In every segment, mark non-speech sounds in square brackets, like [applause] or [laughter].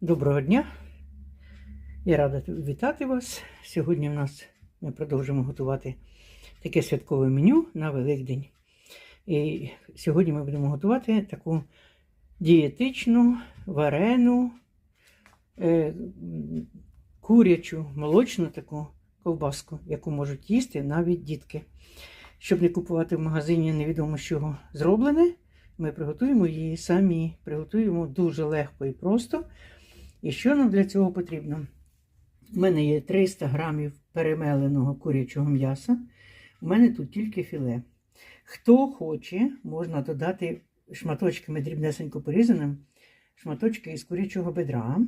Доброго дня! Я рада вітати вас. Сьогодні в нас ми продовжимо готувати таке святкове меню на Великдень. І сьогодні ми будемо готувати таку дієтичну, варену, е, курячу, молочну таку ковбаску, яку можуть їсти навіть дітки. Щоб не купувати в магазині невідомо чого зроблене, ми приготуємо її самі. Приготуємо дуже легко і просто. І що нам для цього потрібно? У мене є 300 грамів перемеленого курячого м'яса. У мене тут тільки філе. Хто хоче, можна додати шматочками дрібнесенько порізаним, шматочки із курячого бедра.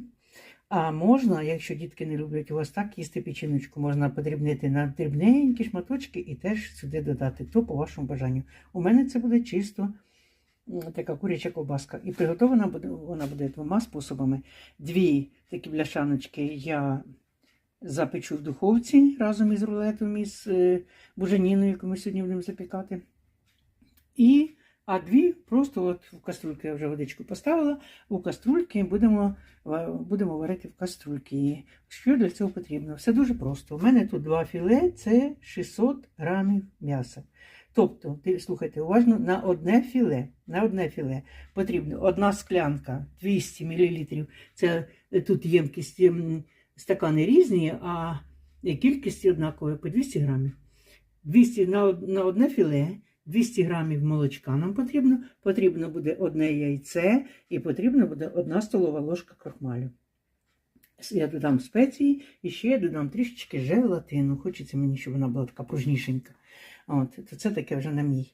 А можна, якщо дітки не люблять у вас так, їсти печіночку, можна подрібнити на дрібненькі шматочки і теж сюди додати, то по вашому бажанню. У мене це буде чисто така куряча ковбаска. І приготована буде, вона буде двома способами. Дві такі бляшаночки я запечу в духовці разом із рулетом із е, буженіною, яку ми сьогодні будемо запікати. І, а дві просто от в каструльку я вже водичку поставила. У каструльки будемо, будемо варити в каструльки. Що для цього потрібно? Все дуже просто. У мене тут два філе це 600 грамів м'яса. Тобто, слухайте уважно, на одне філе, на одне філе потрібно одна склянка 200 мл. Це е, тут ємкість ем, стакани різні, а кількість однакова по 200 грамів. 200 на, на одне філе 200 грамів молочка нам потрібно, потрібно буде одне яйце і потрібно буде одна столова ложка крохмалю. Я додам спеції і ще я додам трішечки желатину. Хочеться мені, щоб вона була така пружнішенька. От, то це таке вже на мій.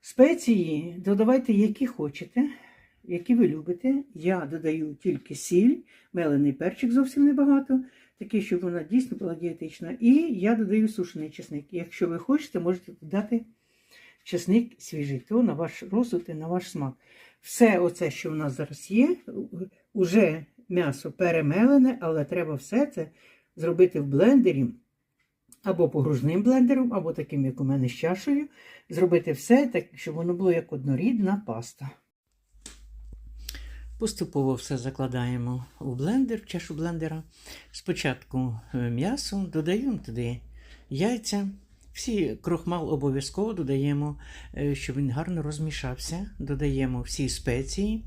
Спеції додавайте, які хочете, які ви любите. Я додаю тільки сіль, мелений перчик зовсім небагато, такий, щоб вона дійсно була дієтична. І я додаю сушений чесник. Якщо ви хочете, можете додати чесник свіжий, то на ваш розсуд і на ваш смак. Все оце, що в нас зараз є, уже м'ясо перемелене, але треба все це зробити в блендері. Або погружним блендером, або таким, як у мене з чашею. Зробити все так, щоб воно було як однорідна паста. Поступово все закладаємо у блендер, в чашу блендера. Спочатку е, м'ясо, додаємо туди яйця. Всі крохмал обов'язково додаємо, е, щоб він гарно розмішався. Додаємо всі спеції.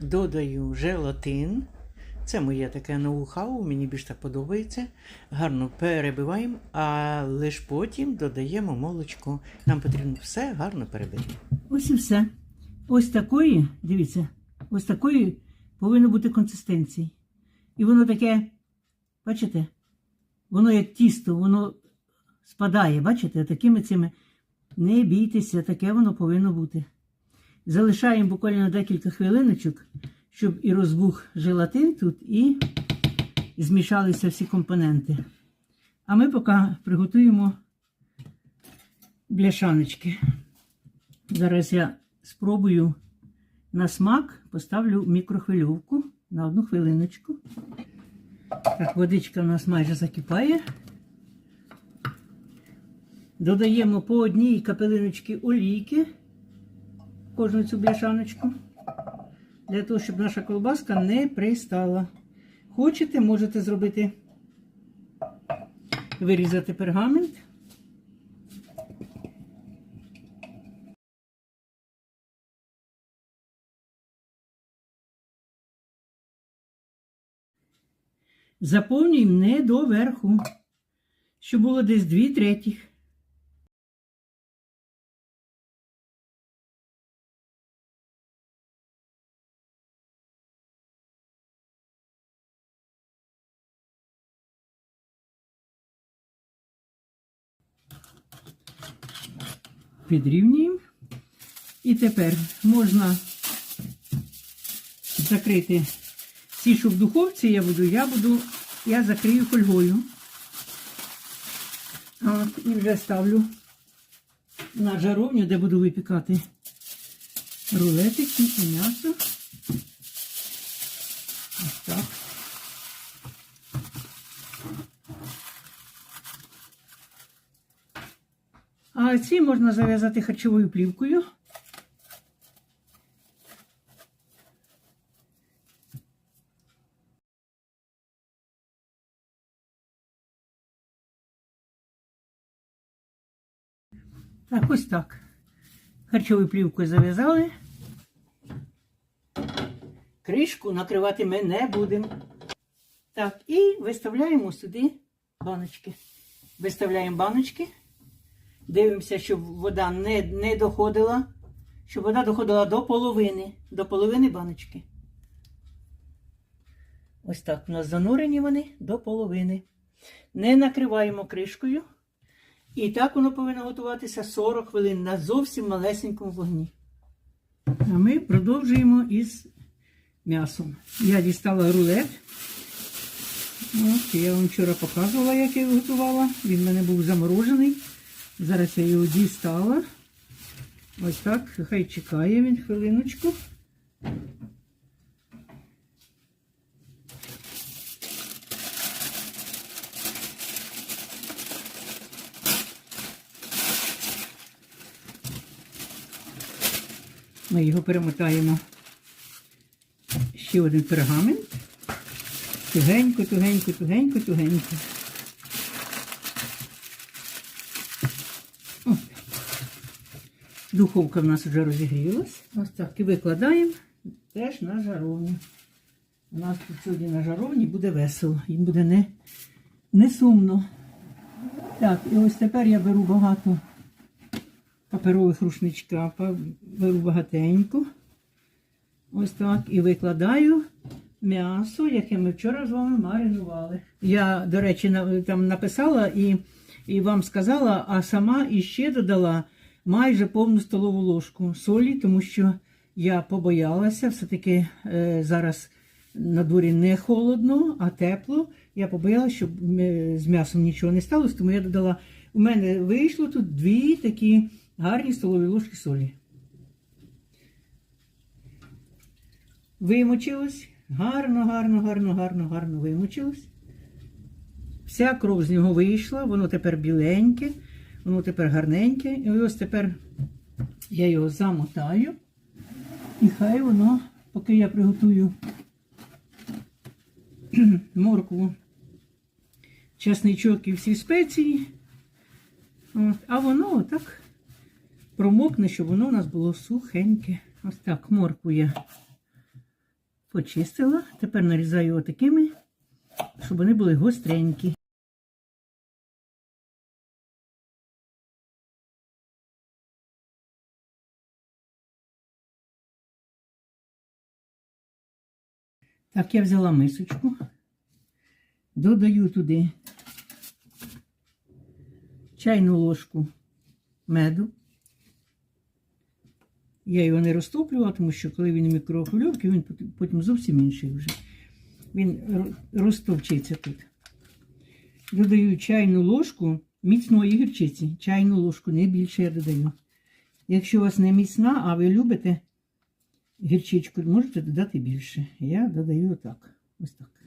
Додаю желатин. Це моє таке ноу-хау, мені більш так подобається. Гарно перебиваємо, а лише потім додаємо молочко. Нам потрібно все гарно перебити. Ось і все. Ось такої, дивіться, ось такої повинно бути консистенції. І воно таке, бачите, воно як тісто, воно спадає, бачите, такими цими. Не бійтеся, таке воно повинно бути. Залишаємо буквально декілька хвилиночок, щоб і розбух желатин тут, і змішалися всі компоненти. А ми поки приготуємо бляшаночки. Зараз я спробую на смак, поставлю мікрохвильовку на одну хвилиночку. Так, водичка у нас майже закипає. Додаємо по одній капелиночці олійки в кожну цю бляшаночку. Для того, щоб наша колбаска не пристала. Хочете, можете зробити, вирізати пергамент. Заповнюємо не до верху, щоб було десь дві третіх. Підрівнюємо. І тепер можна закрити всі, що в духовці я буду, я буду, я закрию фольгою. От, і вже ставлю на жаровню, де буду випікати рулетики і м'ясо. А ці можна зав'язати харчовою плівкою. Так, ось так. Харчовою плівкою зав'язали. Кришку накривати ми не будемо. Так, і виставляємо сюди баночки. Виставляємо баночки. Дивимося, щоб вода не, не доходила, щоб вода доходила до половини, до половини баночки. Ось так у нас занурені вони до половини. Не накриваємо кришкою. І так воно повинно готуватися 40 хвилин на зовсім малесенькому вогні. А ми продовжуємо із м'ясом. Я дістала рулет. От, я вам вчора показувала, як я його готувала. Він в мене був заморожений. Зараз я його дістала. Ось так, хай чекає він хвилиночку. Ми його перемотаємо ще один пергамент. Тугенько, тугенько, тугенько, тугенько. Духовка в нас вже розігрілась. Ось так і викладаємо теж на жаровню. У нас тут сьогодні на жаровні буде весело, їм буде не, не сумно. Так, і ось тепер я беру багато паперових рушничка, беру багатенько. Ось так. І викладаю м'ясо, яке ми вчора з вами маринували. Я, до речі, там написала і, і вам сказала, а сама іще додала майже повну столову ложку солі, тому що я побоялася, все-таки е, зараз на дворі не холодно, а тепло. Я побоялася, щоб е, з м'ясом нічого не сталося, тому я додала. У мене вийшло тут дві такі гарні столові ложки солі. Вимочилось. Гарно, гарно, гарно, гарно, гарно вимочилось. Вся кров з нього вийшла, воно тепер біленьке, воно тепер гарненьке. І ось тепер я його замотаю. І хай воно, поки я приготую [clears throat] моркву, часничок і всі спеції. От, а воно отак промокне, щоб воно у нас було сухеньке. Ось так моркву я почистила. Тепер нарізаю отакими, щоб вони були гостренькі. Так, я взяла мисочку, додаю туди чайну ложку меду. Я його не розтоплювала, тому що коли він у мікрохвильовці, він потім- зовсім інший вже. Він ро- розтовчиться тут. Додаю чайну ложку міцної гірчиці. Чайну ложку, не більше я додаю. Якщо у вас не міцна, а ви любите гірчичку, можете додати більше. Я додаю отак. Ось так.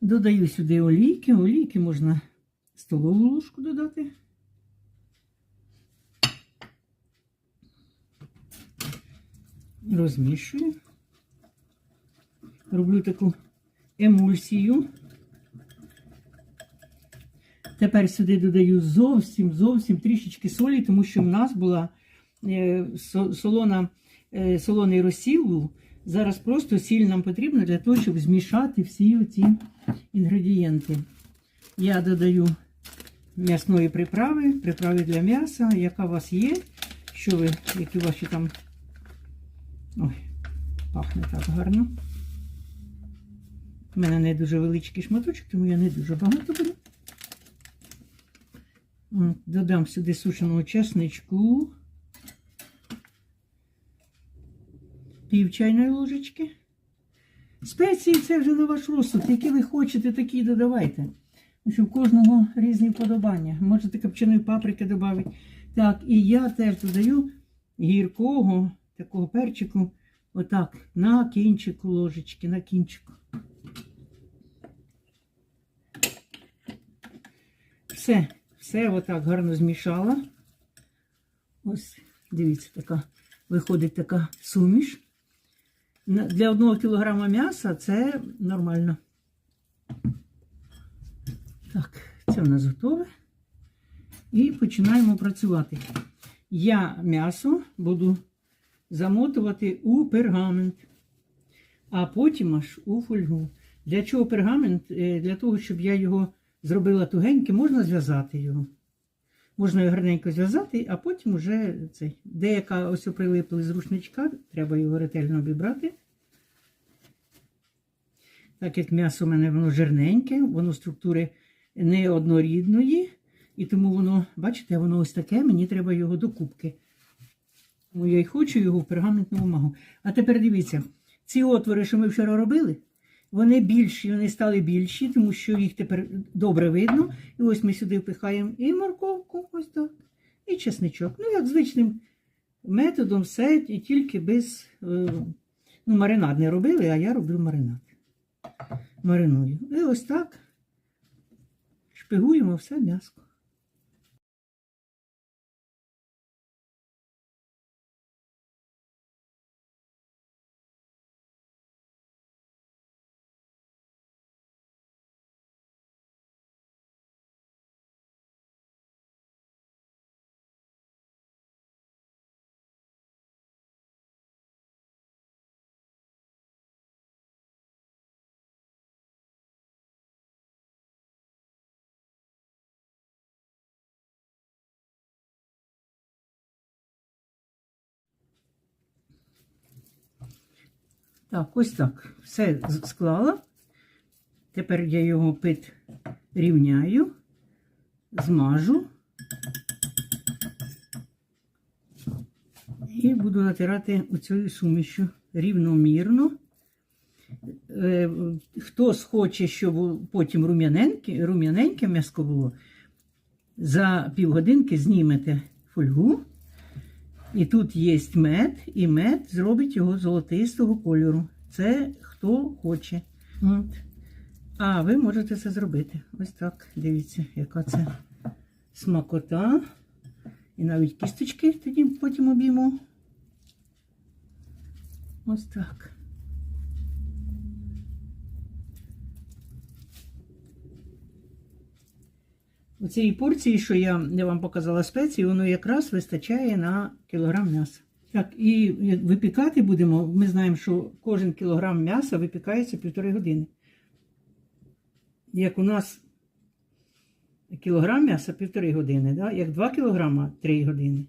Додаю сюди олійки. Олійки можна столову ложку додати. Розмішую. Роблю таку емульсію. Тепер сюди додаю зовсім зовсім трішечки солі, тому що в нас була е, солона, е, солоний розсіл. Зараз просто сіль нам потрібна для того, щоб змішати всі оці інгредієнти. Я додаю м'ясної приправи, приправи для м'яса, яка у вас є. Що ви, які ваші там. Ой, пахне так гарно. У мене не дуже величкий шматочок, тому я не дуже багато беру. Додам сюди сушеного чесничку. Пів чайної ложечки. Спеції це вже на ваш розсуд. Які ви хочете, такі додавайте. Що в кожного різні вподобання. Можете копченої паприки додати. Так, і я теж додаю гіркого такого перчику. Отак, на кінчику ложечки, на кінчику. Все, все отак гарно змішала. Ось, дивіться, така виходить така суміш. Для одного кілограма м'яса це нормально. Так, це в нас готове. І починаємо працювати. Я м'ясо буду замотувати у пергамент, а потім аж у фольгу. Для чого пергамент? Е, Для того, щоб я його зробила тугеньким, можна зв'язати його. Можна його гарненько зв'язати, а потім вже цей. Деяка ось прилипли з рушничка, треба його ретельно обібрати. Так як м'ясо у мене воно жирненьке, воно структури неоднорідної, і тому воно, бачите, воно ось таке, мені треба його до кубки. Тому я й хочу його в пергаментному магу. А тепер дивіться, ці отвори, що ми вчора робили, вони більші, вони стали більші, тому що їх тепер добре видно. І ось ми сюди впихаємо і морковку, ось так, і чесничок. Ну, як звичним методом, все, і тільки без е, ну, маринад не робили, а я роблю маринад. Мариную. І ось так шпигуємо все м'яско. Так, ось так. Все склала. Тепер я його пит рівняю, змажу і буду натирати оцею сумішю рівномірно. Е, Хто схоче, щоб потім рум'яненьке, рум'яненьке м'яско було, за півгодинки знімете фольгу. І тут є мед, і мед зробить його золотистого кольору. Це хто хоче. От. А ви можете це зробити. Ось так. Дивіться, яка це смакота. І навіть кісточки тоді потім обіймо. Ось так. У цій порції, що я я вам показала спеції, воно якраз вистачає на кілограм м'яса. Так, і випікати будемо. Ми знаємо, що кожен кілограм м'яса випікається півтори години. Як у нас кілограм м'яса півтори години, да? як 2 кілограма 3 години.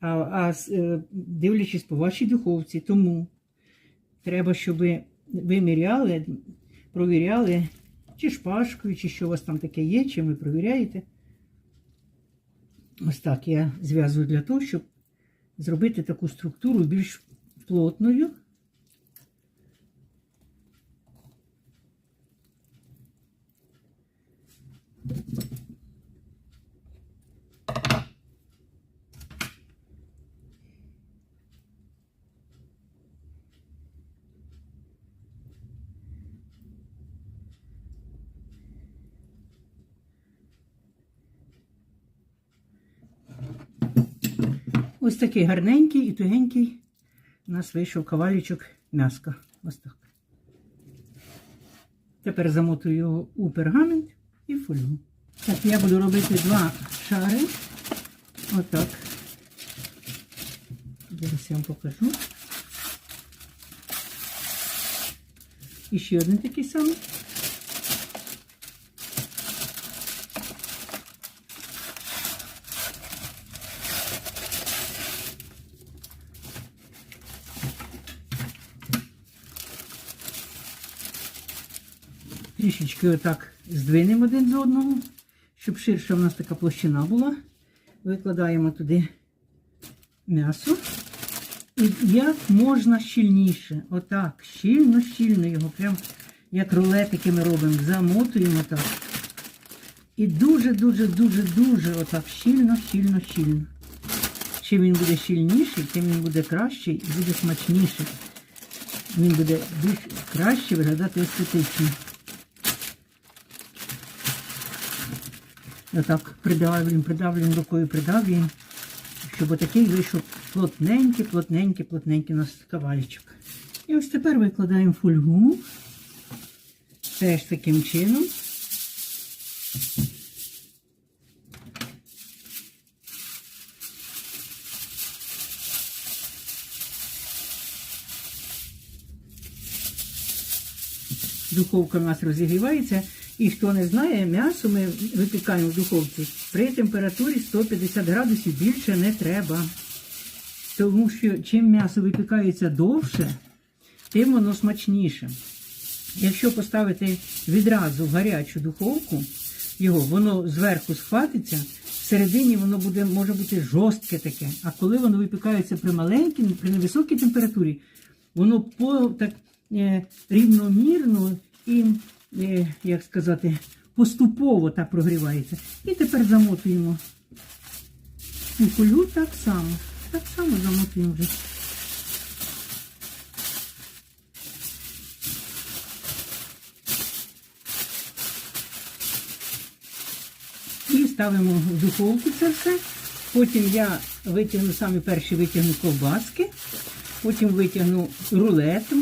А, а е, дивлячись по вашій духовці, тому треба, щоб ви міряли, провіряли, чи шпажкою, чи що у вас там таке є, чим ви провіряєте. Ось так я зв'язую для того, щоб зробити таку структуру більш плотною. Ось такий гарненький і тугенький у нас вийшов кавалючок м'яска. Ось так. Тепер замотую його у пергамент і в фольгу. Так, я буду робити два шари. Отак. Зараз я вам покажу. І ще один такий самий. Трішечки отак здвинемо один з одного, щоб ширша в нас така площина була. Викладаємо туди м'ясо. І як можна щільніше. Отак, щільно, щільно його, прям як рулетики ми робимо, замотуємо так. І дуже-дуже, дуже, дуже отак щільно, щільно, щільно. Чим він буде щільніший, тим він буде кращий і буде смачніший. Він буде більш краще виглядати естетично. Отак придавлюємо, придавлюємо рукою, придавлюємо, щоб отакий вийшов плотненький, плотненький, плотненький у нас кавалічок. І ось тепер викладаємо фольгу. Теж таким чином. Духовка у нас розігрівається. І хто не знає, м'ясо ми випікаємо в духовці при температурі 150 градусів більше не треба. Тому що чим м'ясо випікається довше, тим воно смачніше. Якщо поставити відразу гарячу духовку, його, воно зверху схватиться, всередині воно буде, може бути жорстке таке. А коли воно випікається при маленькій, при невисокій температурі, воно по, так, е, рівномірно і, як сказати, поступово так прогрівається. І тепер замотуємо у кулю так само. Так само замотуємо вже. І ставимо в духовку це все. Потім я витягну самі перші витягну ковбаски, потім витягну рулет,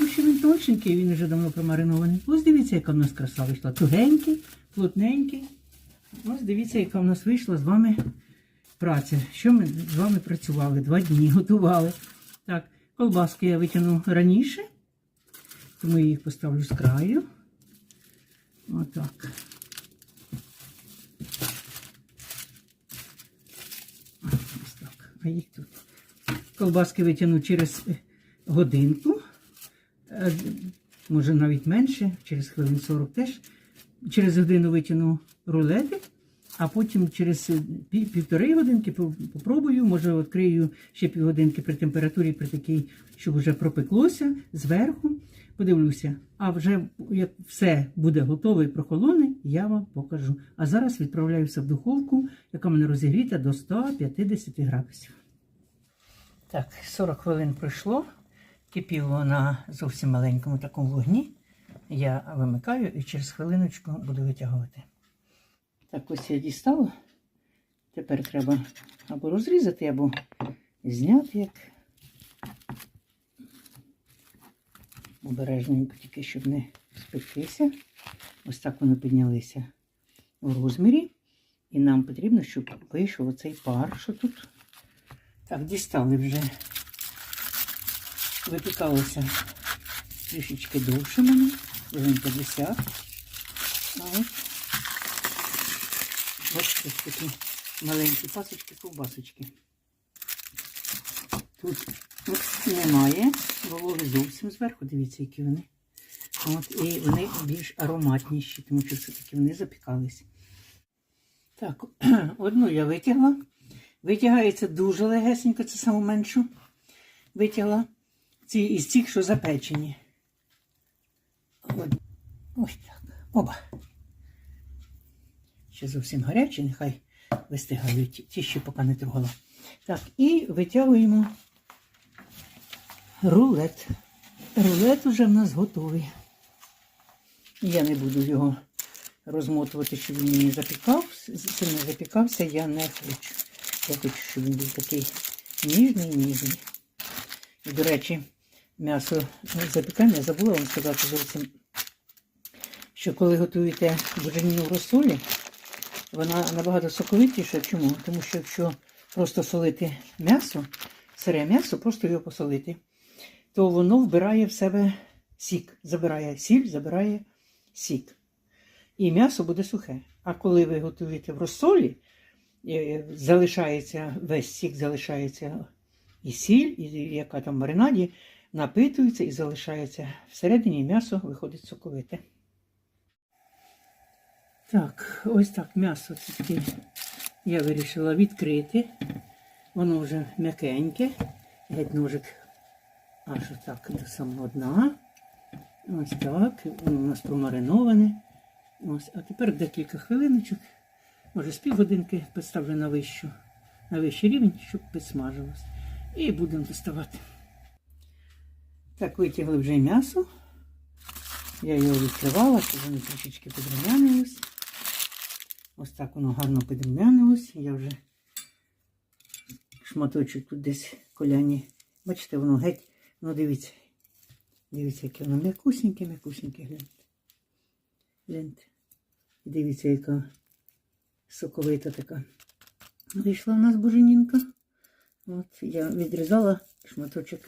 тому він вже давно промаринований. Ось дивіться, яка в нас краса вийшла. Тугенький, плотненький. Ось дивіться, яка в нас вийшла з вами праця. Що ми з вами працювали? Два дні [laughs] готували. Так, колбаски я витягну раніше, тому я їх поставлю з краю. Отак. Ось так. А їх тут. Колбаски витягну через е, годинку, може навіть менше, через хвилин 40 теж. Через годину витягну рулети, а потім через е, пів- півтори годинки по- попробую, може відкрию ще півгодинки при температурі, при такій, щоб вже пропеклося зверху. Подивлюся, а вже як все буде готове і прохолоне, я вам покажу. А зараз відправляюся в духовку, яка мене розігріта до 150 градусів. Так, 40 хвилин пройшло. Кипіло на зовсім маленькому такому вогні. Я вимикаю і через хвилиночку буду витягувати. Так, ось я дістала. Тепер треба або розрізати, або зняти як. Обережненько, тільки щоб не спектися. Ось так вони піднялися у розмірі. І нам потрібно, щоб вийшов оцей пар, що тут. Так, дістали вже. Випікалося трішечки довше мене, хвилин 50. А от ось такі маленькі пасочки, ковбасочки. Тут немає вологи зовсім зверху, дивіться, які вони. От, і вони більш ароматніші, тому що все-таки вони запікались. Так, [clears throat] одну я витягла. Витягається дуже легесенько, це саму меншу. Витягла. Ці із цих, що запечені. Ось так. Оба. Ще зовсім гарячі, нехай вистигають. Ті- ще поки не трогала. Так, і витягуємо рулет. Рулет уже в нас готовий. Я не буду його розмотувати, щоб він не запікав, сильно запікався, я не хочу. Я хочу, щоб він був такий ніжний, ніжний. І, до речі, м'ясо запікання, забула вам сказати зовсім, що коли готуєте буженіну в розсолі, вона набагато соковитіша. Чому? Тому що якщо просто солити м'ясо, сире м'ясо, просто його посолити, то воно вбирає в себе сік, забирає сіль, забирає сік. І м'ясо буде сухе. А коли ви готуєте в розсолі, е, залишається весь сік залишається і сіль, і яка там в маринаді, напитується і залишається всередині м'ясо виходить соковите. Так, ось так м'ясо таки я вирішила відкрити. Воно вже м'якеньке. Геть ножик аж отак до самого дна. Ось так. Воно у нас промариноване. Ось, а тепер декілька хвилиночок, може з півгодинки поставлю на вищу, на вищий рівень, щоб підсмажилось. І будемо доставати. Так, витягли вже м'ясо. Я його відкривала, щоб воно трішечки підрумянилось. Ось так воно гарно підрумянилось. Я вже шматочок тут десь коляні. Бачите, воно геть, ну дивіться. Дивіться, яке воно м'якусеньке, м'якусеньке, гляньте. Гляньте. Дивіться, яка соковита така. Вийшла в нас буженінка. От я відрізала шматочок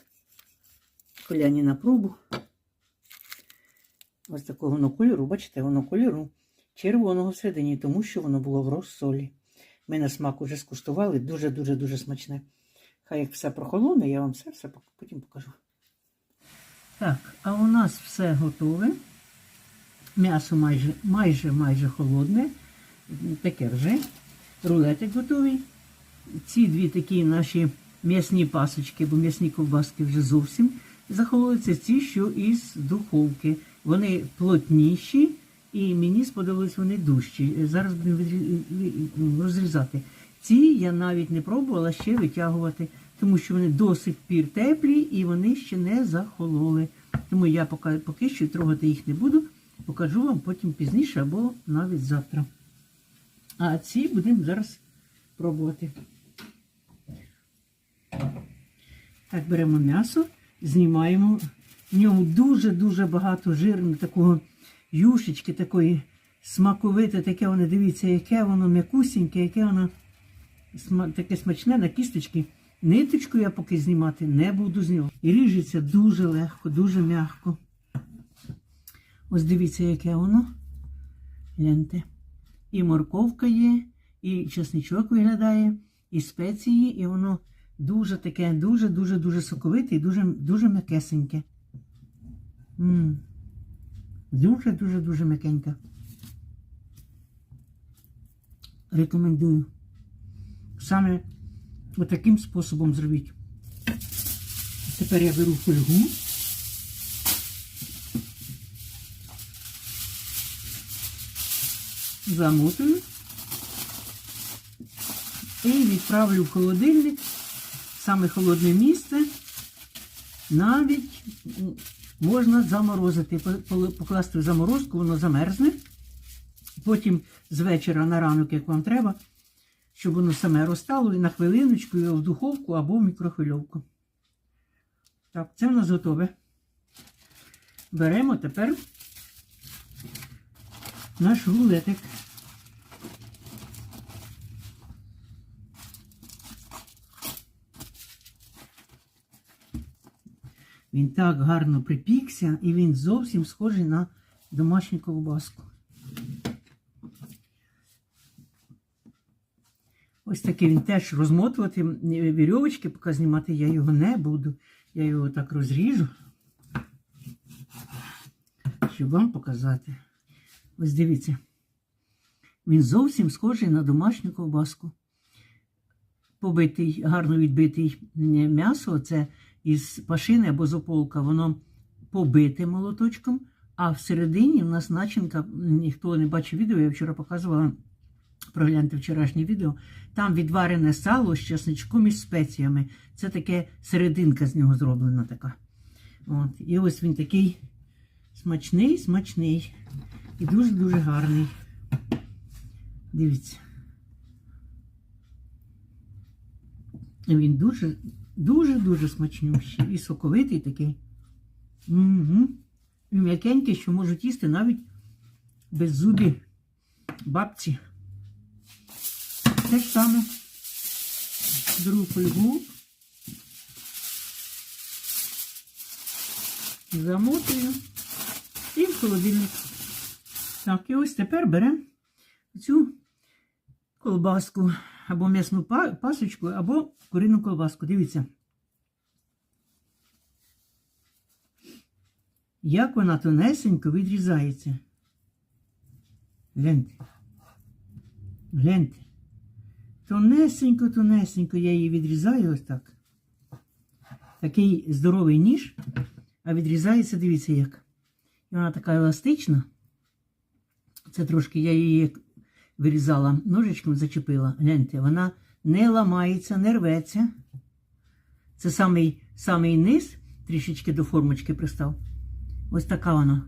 коляні на пробу. Ось такого воно кольору, бачите, воно кольору червоного всередині, тому що воно було в розсолі. Ми на смак уже скуштували, дуже-дуже-дуже смачне. Хай як все прохолоне, я вам все, все потім покажу. Так, а у нас все готове. М'ясо майже, майже, майже холодне. Таке вже. Рулетик готовий. Ці дві такі наші м'ясні пасочки, бо м'ясні ковбаски вже зовсім Це ті, що із духовки. Вони плотніші і мені сподобались вони дужчі. Зараз будемо розрізати. Ці я навіть не пробувала ще витягувати, тому що вони до сих пір теплі і вони ще не захололи. Тому я поки, поки що трогати їх не буду. Покажу вам потім пізніше або навіть завтра. А ці будемо зараз пробувати. Так, беремо м'ясо, знімаємо. В ньому дуже-дуже багато жиру, такого юшечки, такої смаковите, таке воно, дивіться, яке воно м'якусіньке, яке воно таке смачне на кісточки. Ниточку я поки знімати не буду з нього. І ріжеться дуже легко, дуже м'яко. Ось дивіться, яке воно. Гляньте. І морковка є, і чесничок виглядає, і спеції, і воно дуже таке, дуже-дуже дуже соковите і дуже, дуже м'якесеньке. Дуже-дуже дуже м'якеньке. Рекомендую. Саме отаким способом зробіть. Тепер я беру фольгу. Замотую і відправлю в холодильник, саме холодне місце. Навіть можна заморозити, по- по- покласти в заморозку, воно замерзне. Потім з вечора на ранок, як вам треба, щоб воно саме розтало і на хвилиночку його в духовку або в мікрохвильовку. Так, це в нас готове. Беремо тепер наш рулетик. Він так гарно припікся і він зовсім схожий на домашню ковбаску. Ось такий він теж розмотувати вірьовочки, поки знімати я його не буду. Я його так розріжу, щоб вам показати. Ось дивіться. Він зовсім схожий на домашню ковбаску. Побитий, гарно відбитий м'ясо, це із пашини або з ополка, воно побите молоточком, а всередині в нас начинка, ніхто не бачив відео, я вчора показувала, прогляньте вчорашнє відео, там відварене сало з чесничком і спеціями. Це таке серединка з нього зроблена така. От. І ось він такий смачний, смачний і дуже-дуже гарний. Дивіться. Він дуже, дуже-дуже смачнющий і соковитий такий. Угу. І м'якенький, що можуть їсти навіть без зубі бабці. Те ж саме беру фольгу, замотую і в холодильник. Так, і ось тепер беремо цю колбаску або м'ясну пасочку, або курину колбаску. Дивіться. Як вона тонесенько відрізається. Гляньте. Гляньте. Тонесенько, тонесенько я її відрізаю ось так. Такий здоровий ніж, а відрізається, дивіться як. І вона така еластична. Це трошки я її вирізала ножичком, зачепила. Гляньте, вона не ламається, не рветься. Це самий, самий низ, трішечки до формочки пристав. Ось така вона.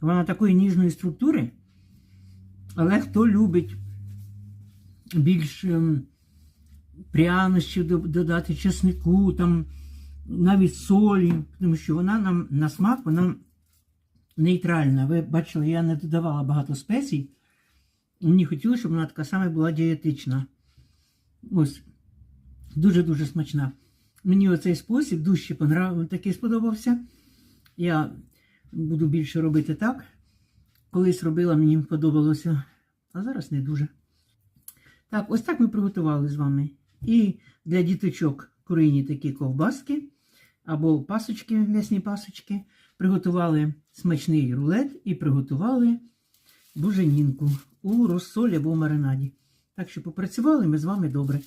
Вона такої ніжної структури. Але хто любить більш ем, прянощів додати, чеснику, там, навіть солі, тому що вона нам на смак, вона нейтральна. Ви бачили, я не додавала багато спецій. Мені хотілося, щоб вона така саме була дієтична. Ось, дуже-дуже смачна. Мені оцей спосіб дужче понрав... такий сподобався. Я буду більше робити так. Колись робила, мені подобалося, а зараз не дуже. Так, ось так ми приготували з вами. І для діточок курині такі ковбаски або пасочки, м'ясні пасочки. Приготували смачний рулет і приготували буженінку у розсолі або маринаді. Так що попрацювали ми з вами добре.